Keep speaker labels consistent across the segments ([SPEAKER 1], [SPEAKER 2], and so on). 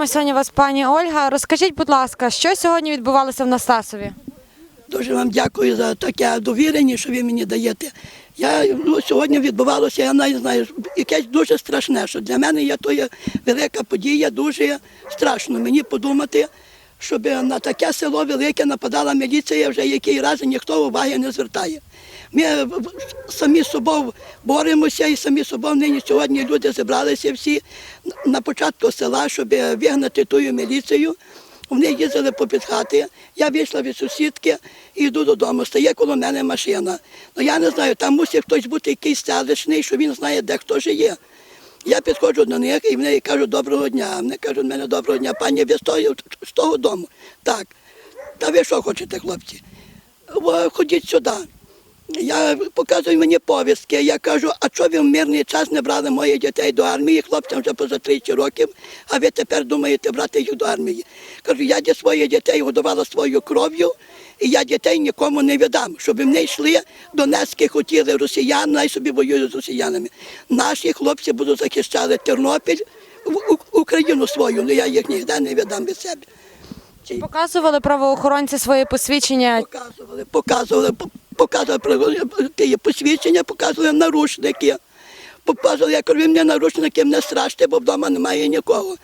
[SPEAKER 1] Вітаємо сьогодні вас, пані Ольга. Розкажіть, будь ласка, що сьогодні відбувалося в Настасові?
[SPEAKER 2] Дуже вам дякую за таке довірення, що ви мені даєте. Я ну, сьогодні відбувалося, я навіть знаю, якесь дуже страшне, що для мене є то є велика подія, дуже страшно мені подумати, щоб на таке село велике нападала міліція, вже який раз ніхто уваги не звертає. Ми самі собою боремося і самі собою нині сьогодні люди зібралися всі на початку села, щоб вигнати ту міліцію. Вони їздили по хати. Я вийшла від сусідки і йду додому. Стає коло мене машина. Ну я не знаю, там мусить хтось бути якийсь селищний, що він знає, де хто живе. Я підходжу до них і вони кажуть доброго дня. Вони кажуть, мене доброго дня, пані, ви з того, дому. Так. Та ви що хочете, хлопці? Ходіть сюди. Я показую мені повістки. Я кажу, а чого ви в мирний час не брали моїх дітей до армії, хлопцям вже поза 30 років, а ви тепер думаєте брати їх до армії. Кажу, я ді своїх дітей годувала своєю кров'ю, і я дітей нікому не віддам, щоб вони йшли, Донецькі хотіли росіян, най собі воюють з росіянами. Наші хлопці будуть захищати Тернопіль, Україну свою, але я їх ніде не віддам від себе.
[SPEAKER 1] Чи показували правоохоронці своє посвідчення?
[SPEAKER 2] Показували, показували, показували посвідчення, показували наручники. Показували, я кажу, ви мені наручники не страште, бо вдома немає нікого.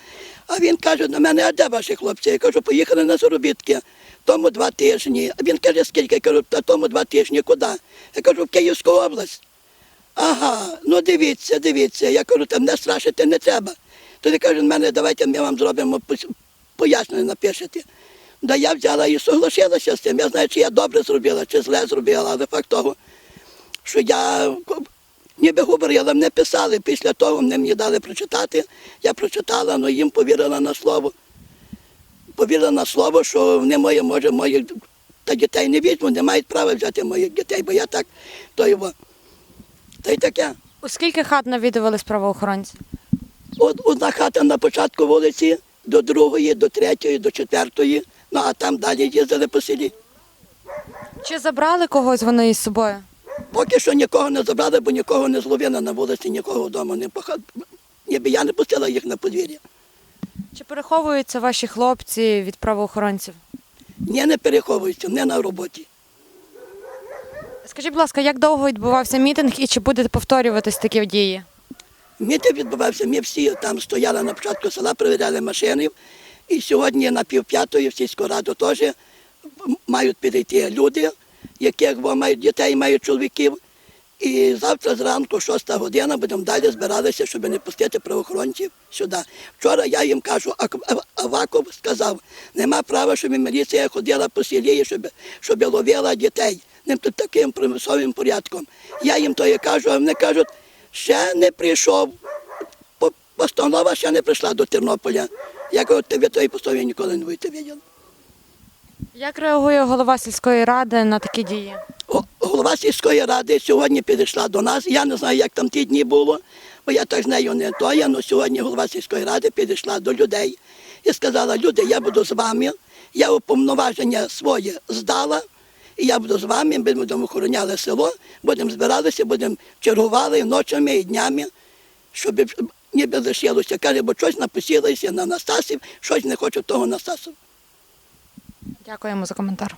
[SPEAKER 2] А він каже до мене, а де ваші хлопці? Я кажу, поїхали на заробітки. Тому два тижні. А він каже, скільки? Я кажу, та тому два тижні. Куди? Я кажу, в Київську область. Ага, ну дивіться, дивіться. Я кажу, там не страшити не треба. Тоді каже, мене, давайте ми вам зробимо пояснення напишете. Да я взяла і согласилася з цим. Я знаю, чи я добре зробила, чи зле зробила, але факт того, що я ніби говорила, не писали. Після того вони мені дали прочитати. Я прочитала, але їм повірила на слово. Повірила на слово, що вони мої, може, моїх та дітей не візьмуть, не мають права взяти моїх дітей, бо я так то його. Та й таке.
[SPEAKER 1] У скільки хат навідувались правоохоронці?
[SPEAKER 2] От одна хата на початку вулиці, до другої, до третьої, до четвертої, ну а там далі їздили по селі.
[SPEAKER 1] Чи забрали когось вони із собою?
[SPEAKER 2] Поки що нікого не забрали, бо нікого не зловили на вулиці, нікого вдома не поход. Ніби я не пустила їх на подвір'я.
[SPEAKER 1] Чи переховуються ваші хлопці від правоохоронців?
[SPEAKER 2] Ні, не переховуються, не на роботі.
[SPEAKER 1] Скажіть, будь ласка, як довго відбувався мітинг і чи буде повторюватись такі дії?
[SPEAKER 2] Мітинг відбувався, ми всі там стояли на початку села, перевіряли машини. І сьогодні на півп'ятої в сільську раду теж мають підійти люди, яких мають дітей, мають чоловіків. І завтра зранку, 6 година, будемо далі збиратися, щоб не пустити правоохоронців сюди. Вчора я їм кажу, Аваков сказав, нема права, щоб міліція ходила по селі, щоб, щоб ловила дітей. Не тут таким примусовим порядком. Я їм то і кажу, а вони кажуть, ще не прийшов. Постанова ще не прийшла до Тернополя. Я кажу, ви тої постанови ніколи не будете виділи.
[SPEAKER 1] Як реагує голова сільської ради на такі дії?
[SPEAKER 2] Голова сільської ради сьогодні підійшла до нас. Я не знаю, як там ті дні було, бо я так з нею не то. Я, але сьогодні голова сільської ради підійшла до людей і сказала, люди, я буду з вами, я уповноваження своє здала, і я буду з вами, ми будемо охороняли село, будемо збиралися, будемо чергували ночами і днями, щоб ніби лишилося. Каже, бо щось напосілося на Настасів, щось не хочу того Настасів.
[SPEAKER 1] Дякуємо за коментар.